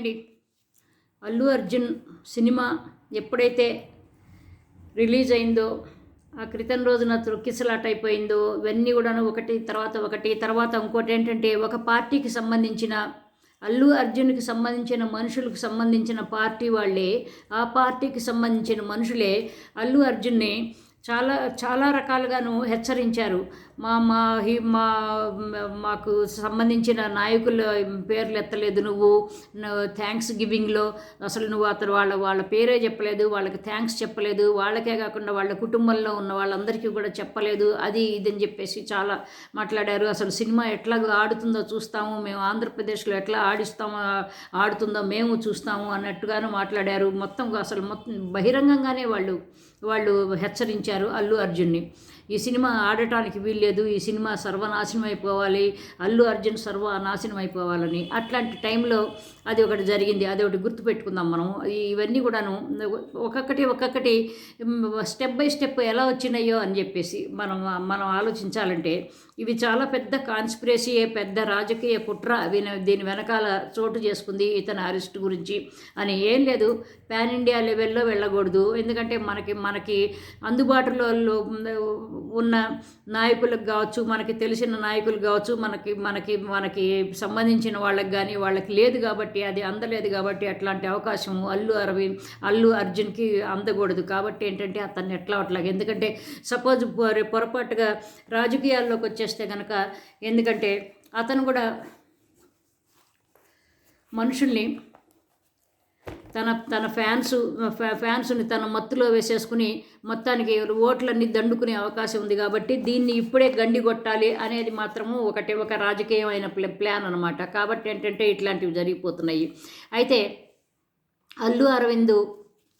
అండి అల్లు అర్జున్ సినిమా ఎప్పుడైతే రిలీజ్ అయిందో ఆ క్రితం రోజున కిసలాట అయిపోయిందో ఇవన్నీ కూడాను ఒకటి తర్వాత ఒకటి తర్వాత ఇంకోటి ఏంటంటే ఒక పార్టీకి సంబంధించిన అల్లు అర్జున్కి సంబంధించిన మనుషులకు సంబంధించిన పార్టీ వాళ్ళే. ఆ పార్టీకి సంబంధించిన మనుషులే అల్లు అర్జున్ని చాలా చాలా రకాలుగాను హెచ్చరించారు. మా మా మా మాకు సంబంధించిన నాయకుల పేర్లు ఎత్తలేదు నువ్వు. థ్యాంక్స్ గివింగ్లో అసలు నువ్వు అతను వాళ్ళ వాళ్ళ పేరే చెప్పలేదు వాళ్ళకి థ్యాంక్స్ చెప్పలేదు. వాళ్ళకే కాకుండా వాళ్ళ కుటుంబంలో ఉన్న వాళ్ళందరికీ కూడా చెప్పలేదు. అది ఇదని చెప్పేసి చాలా మాట్లాడారు. అసలు సినిమా ఎట్లా ఆడుతుందో చూస్తాము. మేము ఆంధ్రప్రదేశ్లో ఎట్లా ఆడిస్తామో ఆడుతుందో మేము చూస్తాము అన్నట్టుగాను మాట్లాడారు. మొత్తం అసలు మొత్తం బహిరంగంగానే వాళ్ళు వాళ్ళు హెచ్చరించారు అల్లు అర్జున్ని. ఈ సినిమా ఆడటానికి వీల్లేదు ఈ సినిమా సర్వనాశనం అయిపోవాలి అల్లు అర్జున్ సర్వనాశనం అయిపోవాలని. అట్లాంటి టైంలో అది ఒకటి జరిగింది అది ఒకటి గుర్తుపెట్టుకుందాం మనం. ఇవన్నీ కూడాను ఒక్కొక్కటి ఒక్కొక్కటి స్టెప్ బై స్టెప్ ఎలా వచ్చినాయో అని చెప్పేసి మనం మనం ఆలోచించాలంటే ఇవి చాలా పెద్ద కాన్స్పిరసీయే పెద్ద రాజకీయ కుట్ర. దీని వెనకాల చోటు చేసుకుంది ఇతని అరెస్ట్ గురించి. అని ఏం లేదు పాన్ ఇండియా లెవెల్లో వెళ్ళకూడదు. ఎందుకంటే మనకి మనకి అందుబాటులో ఉన్న నాయకులకు కావచ్చు మనకి తెలిసిన నాయకులు కావచ్చు మనకి మనకి మనకి సంబంధించిన వాళ్ళకి కానీ వాళ్ళకి లేదు కాబట్టి అది అందలేదు కాబట్టి అట్లాంటి అవకాశం అల్లు అరవింద్ అల్లు అర్జున్కి అందకూడదు. కాబట్టి ఏంటంటే అతన్ని ఎట్లా అట్లాగే ఎందుకంటే సపోజ్ పొరపాటుగా రాజకీయాల్లోకి వచ్చేస్తే కనుక ఎందుకంటే అతను కూడా మనుషుల్ని తన తన ఫ్యాన్స్ ఫ్యా- ఫ్యాన్స్ని తన మత్తులో వేసేసుకుని మొత్తానికి ఓట్లన్నీ దండుకునే అవకాశం ఉంది కాబట్టి దీన్ని ఇప్పుడే గండి కొట్టాలి అనేది మాత్రము ఒకటి ఒక రాజకీయమైన ప్లాన్ అనమాట కాబట్టి ఏంటంటే ఇట్లాంటివి జరిగిపోతున్నాయి. అయితే అల్లు అరవింద్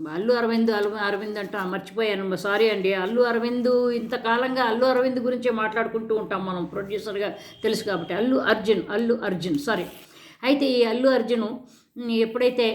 అల్లు అరవింద్ అల్లు అరవింద్ అంట మర్చిపోయాను సారీ అండి. అల్లు అరవింద్ ఇంతకాలంగా అల్లు అరవింద్ గురించే మాట్లాడుకుంటూ ఉంటాం మనం ప్రొడ్యూసర్గా తెలుసు కాబట్టి. అల్లు అర్జున్ అల్లు అర్జున్ సారీ అయితే ఈ అల్లు అర్జున్ ఎప్పుడైతే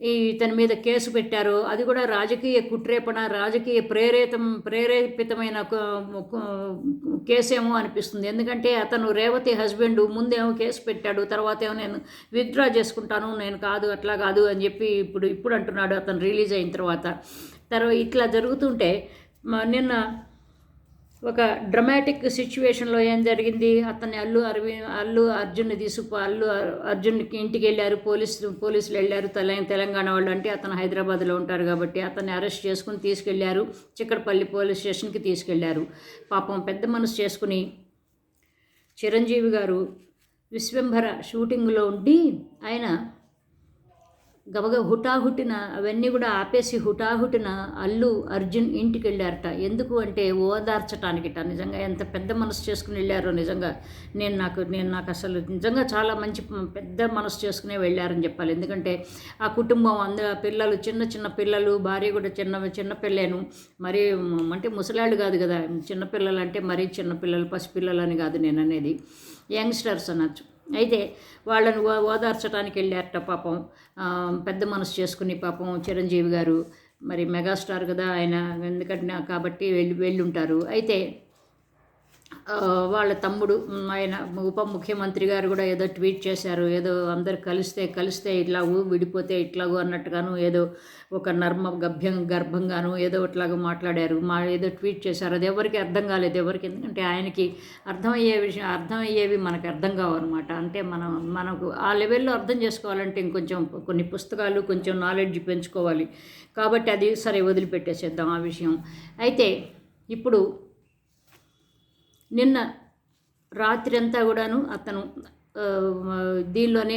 ఇతని మీద కేసు పెట్టారు. అది కూడా రాజకీయ కుట్రేపణ రాజకీయ ప్రేరేతం ప్రేరేపితమైన కేసేమో అనిపిస్తుంది. ఎందుకంటే అతను రేవతి హస్బెండ్ ముందేమో కేసు పెట్టాడు. తర్వాత ఏమో నేను విత్డ్రా చేసుకుంటాను నేను కాదు అట్లా కాదు అని చెప్పి ఇప్పుడు ఇప్పుడు అంటున్నాడు అతను రిలీజ్ అయిన తర్వాత. తర్వాత ఇట్లా జరుగుతుంటే నిన్న ఒక డ్రమాటిక్ సిచ్యువేషన్లో ఏం జరిగింది? అతన్ని అల్లు అరవి అల్లు అర్జున్ని తీసుకు అల్లు అర్జున్కి ఇంటికి వెళ్ళారు. పోలీసు పోలీసులు వెళ్ళారు. తెల తెలంగాణ వాళ్ళు అంటే అతను హైదరాబాద్లో ఉంటారు కాబట్టి అతన్ని అరెస్ట్ చేసుకుని తీసుకెళ్ళారు. చిక్కడపల్లి పోలీస్ స్టేషన్కి తీసుకెళ్ళారు. పాపం పెద్ద మనసు చేసుకుని చిరంజీవి గారు విశ్వంభర షూటింగ్లో ఉండి ఆయన గబగ హుటాహుటిన అవన్నీ కూడా ఆపేసి హుటాహుటిన అల్లు అర్జున్ ఇంటికి వెళ్ళారట ఎందుకు అంటే ఓదార్చటానికిట. నిజంగా ఎంత పెద్ద మనసు చేసుకుని వెళ్ళారో నిజంగా నేను నాకు నేను నాకు అసలు నిజంగా చాలా మంచి పెద్ద మనసు చేసుకునే వెళ్ళారని చెప్పాలి. ఎందుకంటే ఆ కుటుంబం అందరూ పిల్లలు చిన్న చిన్న పిల్లలు భార్య కూడా చిన్న చిన్న పిల్లేను మరి అంటే ముసలాళ్ళు కాదు కదా. చిన్నపిల్లలు అంటే మరీ చిన్న పిల్లలు పసిపిల్లలు అని కాదు నేను అనేది. యంగ్స్టర్స్ అనొచ్చు. అయితే వాళ్ళని ఓ ఓదార్చడానికి వెళ్ళారట పాపం. పెద్ద మనసు చేసుకుని పాపం చిరంజీవి గారు. మరి మెగాస్టార్ కదా ఆయన ఎందుకంటే కాబట్టి వెళ్ళి వెళ్ళుంటారు. అయితే వాళ్ళ తమ్ముడు ఆయన ఉప ముఖ్యమంత్రి గారు కూడా ఏదో ట్వీట్ చేశారు. ఏదో అందరు కలిస్తే కలిస్తే ఇట్లాగూ విడిపోతే ఇట్లాగూ అన్నట్టుగాను ఏదో ఒక నర్మ గభ్యం గర్భంగాను ఏదో ఇట్లాగూ మాట్లాడారు. మా ఏదో ట్వీట్ చేశారు. అది ఎవరికి అర్థం కాలేదు ఎవరికి. ఎందుకంటే ఆయనకి అర్థమయ్యే విషయం అర్థమయ్యేవి మనకు అర్థం కావన్నమాట. అంటే మనం మనకు ఆ లెవెల్లో అర్థం చేసుకోవాలంటే ఇంకొంచెం కొన్ని పుస్తకాలు కొంచెం నాలెడ్జ్ పెంచుకోవాలి. కాబట్టి అది సరే వదిలిపెట్టేసేద్దాం ఆ విషయం. అయితే ఇప్పుడు నిన్న రాత్రి అంతా కూడాను అతను దీనిలోనే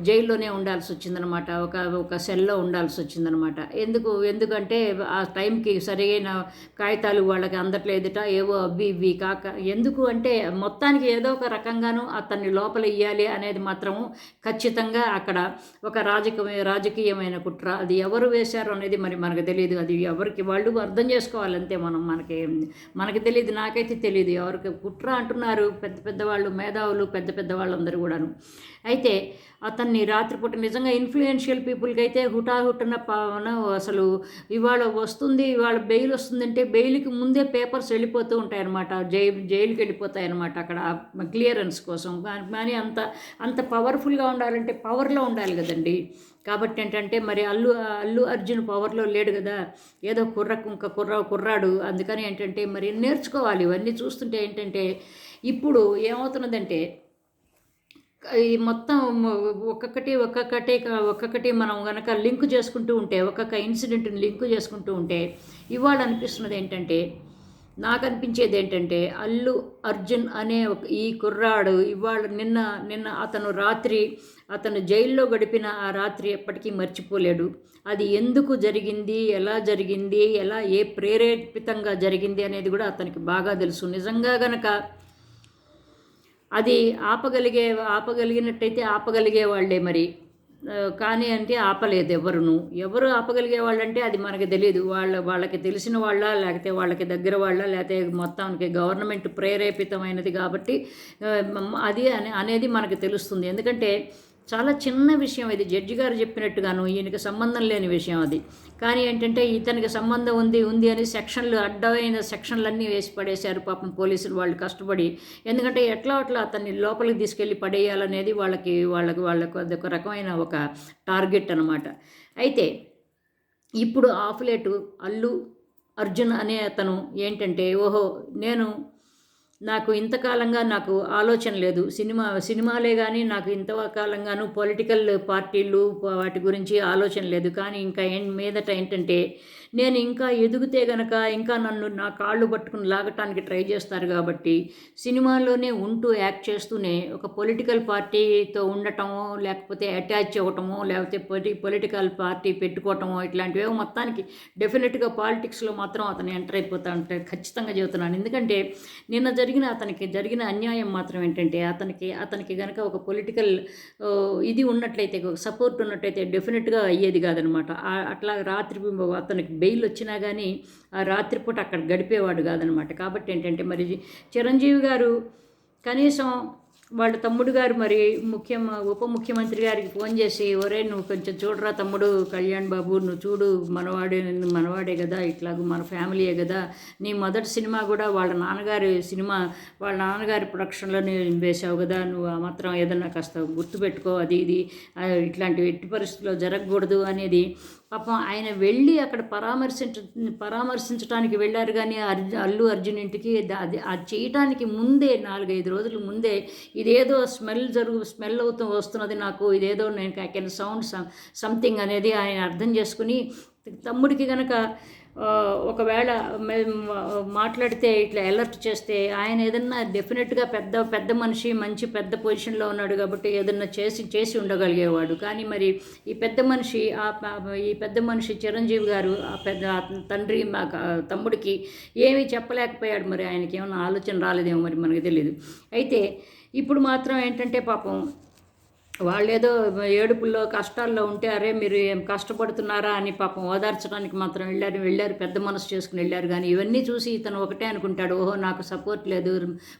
జైల్లోనే ఉండాల్సి వచ్చిందనమాట ఒక ఒక సెల్లో ఉండాల్సి వచ్చిందనమాట ఎందుకు ఎందుకంటే ఆ టైంకి సరైన కాగితాలు వాళ్ళకి అందట్లేదుట ఏవో అవి ఇవి కాక ఎందుకు అంటే మొత్తానికి ఏదో ఒక రకంగాను అతన్ని లోపల ఇయ్యాలి అనేది మాత్రము ఖచ్చితంగా అక్కడ ఒక రాజకీయ రాజకీయమైన కుట్ర. అది ఎవరు వేశారు అనేది మరి మనకు తెలియదు అది ఎవరికి వాళ్ళు అర్థం చేసుకోవాలంతే మనం మనకి మనకి తెలియదు నాకైతే తెలియదు ఎవరికి కుట్ర అంటున్నారు పెద్ద పెద్ద వాళ్ళు మేధావులు పెద్ద పెద్ద వాళ్ళందరూ కూడాను. అయితే అతన్ని రాత్రిపూట నిజంగా ఇన్ఫ్లుయెన్షియల్ పీపుల్కి అయితే హుటాహుటన పవన అసలు ఇవాళ వస్తుంది ఇవాళ బెయిల్ వస్తుందంటే బెయిల్కి ముందే పేపర్స్ వెళ్ళిపోతూ ఉంటాయన్నమాట. జై జైలుకి వెళ్ళిపోతాయన్నమాట అక్కడ క్లియరెన్స్ కోసం. కానీ అంత అంత పవర్ఫుల్గా ఉండాలంటే పవర్లో ఉండాలి కదండి. కాబట్టి ఏంటంటే మరి అల్లు అల్లు అర్జున్ పవర్లో లేడు కదా. ఏదో కుర్ర ఇంకా కుర్ర కుర్రాడు. అందుకని ఏంటంటే మరి నేర్చుకోవాలి. ఇవన్నీ చూస్తుంటే ఏంటంటే ఇప్పుడు ఏమవుతున్నదంటే ఈ మొత్తం ఒక్కొక్కటి ఒక్కొక్కటి ఒక్కొక్కటి మనం కనుక లింక్ చేసుకుంటూ ఉంటే ఒక్కొక్క ఇన్సిడెంట్ని లింక్ చేసుకుంటూ ఉంటే ఇవాళ అనిపిస్తున్నది ఏంటంటే నాకు అనిపించేది ఏంటంటే అల్లు అర్జున్ అనే ఒక ఈ కుర్రాడు ఇవాళ నిన్న నిన్న అతను రాత్రి అతను జైల్లో గడిపిన ఆ రాత్రి ఎప్పటికీ మర్చిపోలేడు. అది ఎందుకు జరిగింది ఎలా జరిగింది ఎలా ఏ ప్రేరేపితంగా జరిగింది అనేది కూడా అతనికి బాగా తెలుసు. నిజంగా గనక అది ఆపగలిగే ఆపగలిగినట్టయితే ఆపగలిగే వాళ్ళే మరి. కానీ అంటే ఆపలేదు ఎవరును. ఎవరు ఆపగలిగే వాళ్ళంటే అది మనకి తెలియదు. వాళ్ళ వాళ్ళకి తెలిసిన వాళ్ళ లేకపోతే వాళ్ళకి దగ్గర వాళ్ళ లేకపోతే మొత్తానికి గవర్నమెంట్ ప్రేరేపితమైనది కాబట్టి అది అనేది మనకు తెలుస్తుంది. ఎందుకంటే చాలా చిన్న విషయం ఇది. జడ్జి గారు చెప్పినట్టుగాను ఈయనకి సంబంధం లేని విషయం అది. కానీ ఏంటంటే ఇతనికి సంబంధం ఉంది ఉంది అని సెక్షన్లు అడ్డమైన సెక్షన్లన్నీ వేసి పడేశారు పాపం పోలీసులు. వాళ్ళు కష్టపడి ఎందుకంటే ఎట్లా అట్లా అతన్ని లోపలికి తీసుకెళ్ళి పడేయాలనేది వాళ్ళకి వాళ్ళకి వాళ్ళకు అదొక రకమైన ఒక టార్గెట్ అనమాట అయితే ఇప్పుడు ఆఫ్లేటు అల్లు అర్జున్ అనే అతను ఏంటంటే ఓహో నేను నాకు ఇంతకాలంగా నాకు ఆలోచన లేదు. సినిమా సినిమాలే కానీ నాకు ఇంతకాలంగాను పొలిటికల్ పార్టీలు వాటి గురించి ఆలోచన లేదు. కానీ ఇంకా మీదట ఏంటంటే నేను ఇంకా ఎదుగుతే గనక ఇంకా నన్ను నా కాళ్ళు పట్టుకుని లాగటానికి ట్రై చేస్తారు కాబట్టి సినిమాలోనే ఉంటూ యాక్ట్ చేస్తూనే ఒక పొలిటికల్ పార్టీతో ఉండటమో లేకపోతే అటాచ్ అవ్వటమో లేకపోతే పొలి పొలిటికల్ పార్టీ పెట్టుకోవటమో ఇట్లాంటివి మొత్తానికి డెఫినెట్గా పాలిటిక్స్లో మాత్రం అతను ఎంటర్ అయిపోతా ఉంటాడు ఖచ్చితంగా చెబుతున్నాను. ఎందుకంటే నిన్న జరిగిన అతనికి జరిగిన అన్యాయం మాత్రం ఏంటంటే అతనికి అతనికి కనుక ఒక పొలిటికల్ ఇది ఉన్నట్లయితే సపోర్ట్ ఉన్నట్లయితే డెఫినెట్గా అయ్యేది కాదనమాట. అట్లా రాత్రి అతనికి బెయిల్ వచ్చినా కానీ ఆ రాత్రిపూట అక్కడ గడిపేవాడు కాదనమాట. కాబట్టి ఏంటంటే మరి చిరంజీవి గారు కనీసం వాళ్ళ తమ్ముడు గారు మరి ముఖ్యం ఉప ముఖ్యమంత్రి గారికి ఫోన్ చేసి ఒరే నువ్వు కొంచెం చూడరా తమ్ముడు కళ్యాణ్ బాబు నువ్వు చూడు మనవాడే మనవాడే కదా ఇట్లాగూ మన ఫ్యామిలీయే కదా నీ మొదటి సినిమా కూడా వాళ్ళ నాన్నగారి సినిమా వాళ్ళ నాన్నగారి ప్రొడక్షన్లోనే వేసావు కదా నువ్వు ఆ మాత్రం ఏదన్నా కాస్త గుర్తుపెట్టుకో అది ఇది ఇట్లాంటి ఎట్టి పరిస్థితుల్లో జరగకూడదు అనేది పాపం ఆయన వెళ్ళి అక్కడ పరామర్శించ పరామర్శించడానికి వెళ్ళారు కానీ అర్జు అల్లు అర్జున్ ఇంటికి అది అది చేయటానికి ముందే నాలుగైదు రోజుల ముందే ఇదేదో స్మెల్ జరుగు స్మెల్ అవుతూ వస్తున్నది నాకు ఇదేదో నేను ఐ కెన్ సౌండ్ సంథింగ్ అనేది ఆయన అర్థం చేసుకుని తమ్ముడికి కనుక ఒకవేళ మాట్లాడితే ఇట్లా అలర్ట్ చేస్తే ఆయన ఏదన్నా డెఫినెట్గా పెద్ద పెద్ద మనిషి మంచి పెద్ద పొజిషన్లో ఉన్నాడు కాబట్టి ఏదన్నా చేసి చేసి ఉండగలిగేవాడు. కానీ మరి ఈ పెద్ద మనిషి ఆ ఈ పెద్ద మనిషి చిరంజీవి గారు ఆ పెద్ద తండ్రి మా తమ్ముడికి ఏమీ చెప్పలేకపోయాడు మరి ఆయనకి. ఏమైనా ఆలోచన రాలేదేమో మరి మనకు తెలియదు అయితే ఇప్పుడు మాత్రం ఏంటంటే పాపం వాళ్ళేదో ఏడుపుల్లో కష్టాల్లో ఉంటే అరే మీరు ఏం కష్టపడుతున్నారా? అని పాపం ఓదార్చడానికి మాత్రం వెళ్ళారు. వెళ్ళారు పెద్ద మనసు చేసుకుని వెళ్ళారు. కానీ ఇవన్నీ చూసి ఇతను ఒకటే అనుకుంటాడు ఓహో నాకు సపోర్ట్ లేదు.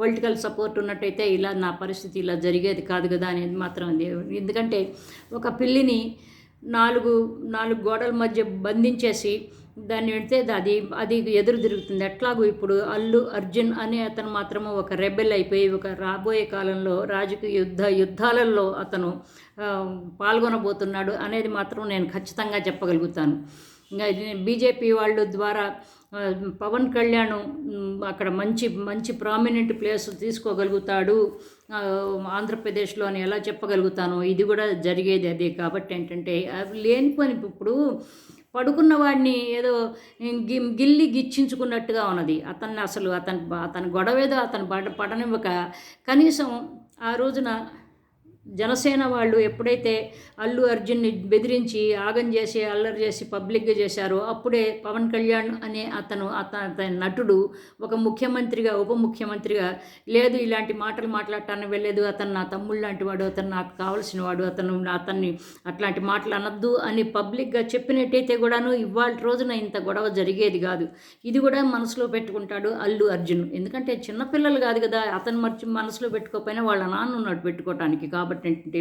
పొలిటికల్ సపోర్ట్ ఉన్నట్టయితే ఇలా నా పరిస్థితి ఇలా జరిగేది కాదు కదా అనేది మాత్రం ఎందుకంటే ఒక పిల్లిని నాలుగు నాలుగు గోడల మధ్య బంధించేసి దాన్ని పెడితే అది అది ఎదురు తిరుగుతుంది. ఎట్లాగో ఇప్పుడు అల్లు అర్జున్ అనే అతను మాత్రము ఒక రెబెల్ అయిపోయి ఒక రాబోయే కాలంలో రాజకీయ యుద్ధ యుద్ధాలలో అతను పాల్గొనబోతున్నాడు అనేది మాత్రం నేను ఖచ్చితంగా చెప్పగలుగుతాను. ఇంకా బీజేపీ వాళ్ళు ద్వారా పవన్ కళ్యాణ్ అక్కడ మంచి మంచి ప్రామినెంట్ ప్లేస్ తీసుకోగలుగుతాడు. ఆంధ్రప్రదేశ్లో అని ఎలా చెప్పగలుగుతాను ఇది కూడా జరిగేది అదే. కాబట్టి ఏంటంటే లేని పని ఇప్పుడు పడుకున్న వాడిని ఏదో గిల్లి గిచ్చించుకున్నట్టుగా ఉన్నది. అతన్ని అసలు అతని అతని గొడవ ఏదో అతను పడ పడనివ్వక కనీసం ఆ రోజున జనసేన వాళ్ళు ఎప్పుడైతే అల్లు అర్జున్ని బెదిరించి ఆగం చేసి అల్లరి చేసి పబ్లిక్గా చేశారో అప్పుడే పవన్ కళ్యాణ్ అనే అతను అతని నటుడు ఒక ముఖ్యమంత్రిగా ఉప ముఖ్యమంత్రిగా లేదు ఇలాంటి మాటలు మాట్లాడటానికి వెళ్ళలేదు అతను నా తమ్ముడు లాంటి వాడు అతను నాకు కావలసిన వాడు అతను అతన్ని అట్లాంటి మాటలు అనొద్దు అని పబ్లిక్గా చెప్పినట్టయితే కూడాను ఇవాళ రోజున ఇంత గొడవ జరిగేది కాదు. ఇది కూడా మనసులో పెట్టుకుంటాడు అల్లు అర్జున్. ఎందుకంటే చిన్నపిల్లలు కాదు కదా అతను మర్చి మనసులో పెట్టుకోకపోయినా వాళ్ళ నాన్న ఉన్నాడు పెట్టుకోవటానికి కాబట్టి.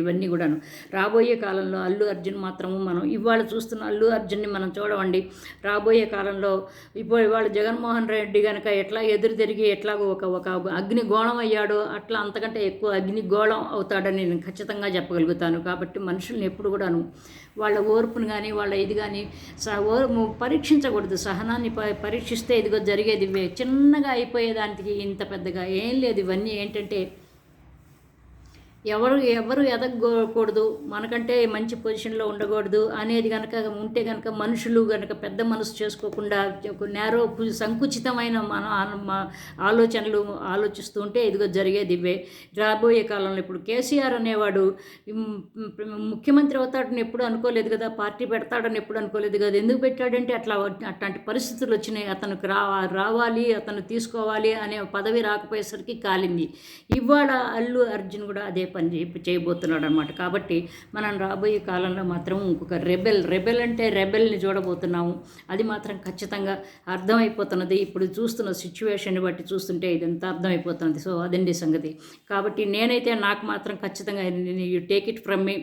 ఇవన్నీ కూడాను. రాబోయే కాలంలో అల్లు అర్జున్ మాత్రము మనం ఇవాళ చూస్తున్న అల్లు అర్జున్ని మనం చూడవండి రాబోయే కాలంలో ఇప్పుడు ఇవాళ జగన్మోహన్ రెడ్డి కనుక ఎట్లా ఎదురు తిరిగి ఎట్లాగో ఒక ఒక అగ్ని గోళం అయ్యాడో అట్లా అంతకంటే ఎక్కువ అగ్ని గోళం అవుతాడని నేను ఖచ్చితంగా చెప్పగలుగుతాను. కాబట్టి మనుషుల్ని ఎప్పుడు కూడాను వాళ్ళ ఓర్పును కానీ వాళ్ళ ఇది కానీ స ఓర్ పరీక్షించకూడదు. సహనాన్ని పరీక్షిస్తే ఇదిగో జరిగేది. చిన్నగా అయిపోయేదానికి ఇంత పెద్దగా ఏం లేదు. ఇవన్నీ ఏంటంటే ఎవరు ఎవరు ఎదగకూడదు మనకంటే మంచి పొజిషన్లో ఉండకూడదు అనేది కనుక ఉంటే కనుక మనుషులు కనుక పెద్ద మనసు చేసుకోకుండా నేరో సంకుచితమైన మన ఆలోచనలు ఆలోచిస్తూ ఉంటే ఇదిగో జరిగేది ఇవే. రాబోయే కాలంలో ఇప్పుడు కేసీఆర్ అనేవాడు ముఖ్యమంత్రి అవుతాడని ఎప్పుడు అనుకోలేదు కదా పార్టీ పెడతాడని ఎప్పుడు అనుకోలేదు కదా ఎందుకు పెట్టాడంటే అట్లా అట్లాంటి పరిస్థితులు వచ్చినాయి. అతనికి రా రావాలి అతను తీసుకోవాలి అనే పదవి రాకపోయేసరికి కాలింది. ఇవాళ అల్లు అర్జున్ కూడా అదే పని చేయబోతున్నాడు అనమాట కాబట్టి మనం రాబోయే కాలంలో మాత్రం ఇంకొక రెబెల్ రెబెల్ అంటే రెబెల్ని చూడబోతున్నాము. అది మాత్రం ఖచ్చితంగా అర్థమైపోతున్నది. ఇప్పుడు చూస్తున్న సిచ్యువేషన్ని బట్టి చూస్తుంటే ఇదంతా అర్థమైపోతున్నది. సో అదండి సంగతి. కాబట్టి నేనైతే నాకు మాత్రం ఖచ్చితంగా you take it from me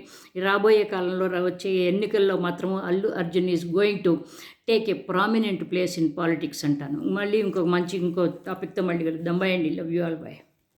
రాబోయే కాలంలో వచ్చే ఎన్నికల్లో మాత్రం Allu Arjun is going to take a prominent place in politics అంటాను. మళ్ళీ ఇంకొక మంచి ఇంకో టాపిక్తో మళ్ళీ కలుద్దాం. బై అండి. Love you all by